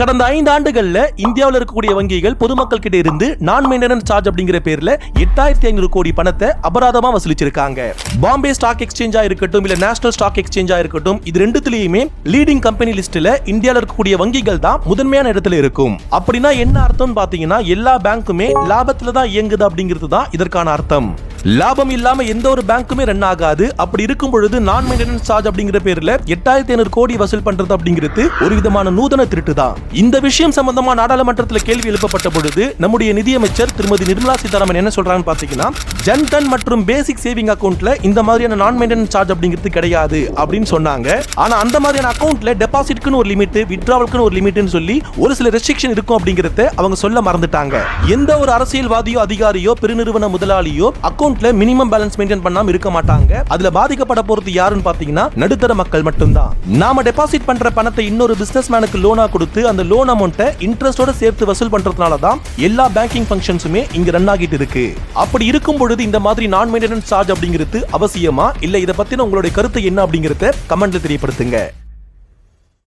கடந்த ஐந்து ஆண்டுகள்ல இந்தியாவில் இருக்கக்கூடிய வங்கிகள் பொதுமக்கள் கிட்ட இருந்து நான் மெயின்டெனன்ஸ் சார்ஜ் அப்படிங்கிற பேர்ல எட்டாயிரத்தி ஐநூறு கோடி பணத்தை அபராதமா வசூலிச்சிருக்காங்க. பாம்பே ஸ்டாக் எக்ஸ்சேஞ்சா இருக்கட்டும் இல்ல நேஷனல் ஸ்டாக் எக்ஸ்சேஞ்சா இருக்கட்டும் இது ரெண்டுத்துலயுமே லீடிங் கம்பெனி லிஸ்ட்ல இந்தியாவில் இருக்கக்கூடிய வங்கிகள் தான் முதன்மையான இடத்துல இருக்கும். அப்படின்னா என்ன அர்த்தம்னு பாத்தீங்கன்னா எல்லா பேங்க்குமே லாபத்துல தான் இயங்குது அப்படிங்கிறது தான் இதற்கான அர்த்தம். லாபம் இல்லாம எந்த ஒரு பேங்க்குமே ரன் ஆகாது. அப்படி இருக்கும் பொழுது நான் மெயின்டெனன்ஸ் சார்ஜ் அப்படிங்கிற பேர்ல எட்டாயிரத்தி ஐநூறு கோடி வசூல் பண்றது அப்படிங்கிறது ஒரு விதமான நூதன திருட்டு தான். இந்த விஷயம் சம்பந்தமா நாடாளுமன்றத்தில் கேள்வி எழுப்பப்பட்ட பொழுது நம்முடைய நிதியமைச்சர் திருமதி நிர்மலா சீதாராமன் என்ன சொல்றாங்கன்னு பாத்தீங்கன்னா ஜன்தன் மற்றும் பேசிக் சேவிங் அக்கவுண்ட்ல இந்த மாதிரியான நான் மெயின்டெனன்ஸ் சார்ஜ் அப்படிங்கிறது கிடையாது அப்படின்னு சொன்னாங்க. ஆனா அந்த மாதிரியான அக்கௌண்ட்ல டெபாசிட்க்குன்னு ஒரு லிமிட் வித்ட்ராவல்க்குன்னு ஒரு லிமிட்னு சொல்லி ஒரு சில ரெஸ்ட்ரிக்ஷன் இருக்கும் அப்படிங்கறத அவங்க சொல்ல மறந்துட்டாங்க. எந்த ஒரு அரசியல்வாதியோ அதிகாரியோ பெருநிறுவன முதலாளியோ அக்கௌண்ட்ல மினிமம் பேலன்ஸ் மெயின்டைன் பண்ணாம இருக்க மாட்டாங்க. அதுல பாதிக்கப்பட போறது யாருன்னு பாத்தீங்கன்னா நடுத்தர மக்கள் மட்டும்தான். நாம டெபாசிட் பண்ற பணத்தை இன்னொரு பிசினஸ் மேனுக்கு லோனா கொடுத்து அந்த லோன் அமௌண்ட்டை இன்ட்ரெஸ்டோட சேர்த்து வசூல் பண்றதுனால தான் எல்லா பேங்கிங் ஃபங்க்ஷன்ஸுமே இங்க ரன் ஆகிட்டு இருக்கு. அப்படி இருக்கும் பொழுது இந்த மாதிரி நான் மெயின்டெனன்ஸ் சார்ஜ் அப்படிங்கிறது அவசியமா? இல்ல இதை பத்தின உங்களுடைய கருத்து என்ன அப்படிங்கறத கமெண்ட்ல தெரியப்படுத்துங்க.